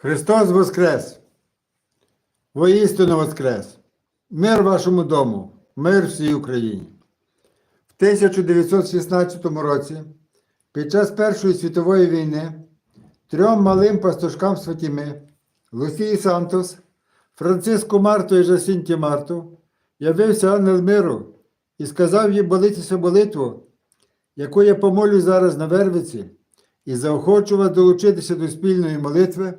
Христос Воскрес! Воістину Воскрес! Мир вашому дому, мир всій Україні. В 1916 році, під час Першої світової війни, трьом малим пастушкам з Фатіми, Лусії Сантос, Франциску Марту і Жасінті Марту, явився ангел миру і сказав їм молитися молитву, яку я помолю зараз на Вервиці, і заохочу вас долучитися до спільної молитви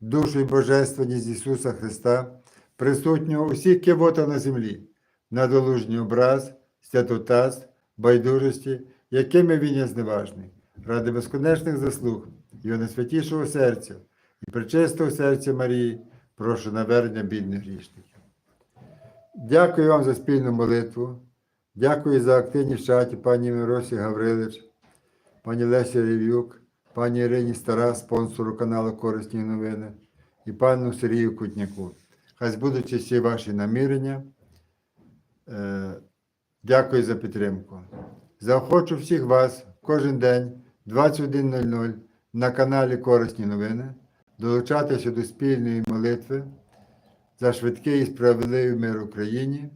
душу і божественність Ісуса Христа, присутнього усіх кивота на землі, на долужній образ, святотаз, байдужості, якими він є зневажний, ради безконечних заслуг Його найсвятішого серця і причистого серця Марії, прошу навернення бідних грішників. Дякую вам за спільну молитву. Дякую за активність в чаті пані Миросі Гаврилич, пані Лесі Рев'юк, пані Ірині Стара, спонсору каналу Корисні новини, і пану Сергію Кутняку. Хай збудуть всі ваші намірення. Е, Дякую за підтримку. Заохочу всіх вас кожен день 21.00 на каналі Корисні новини долучатися до спільної молитви за швидкий і справедливий мир Україні.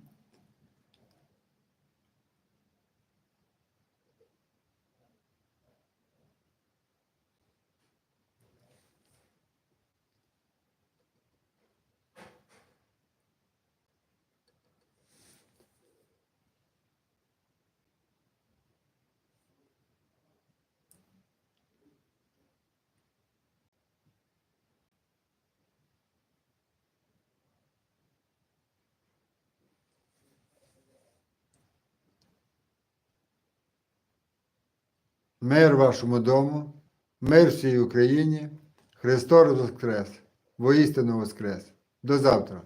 Мир вашому дому, мир всій Україні. Христос Воскрес! Воістину Воскрес! До завтра!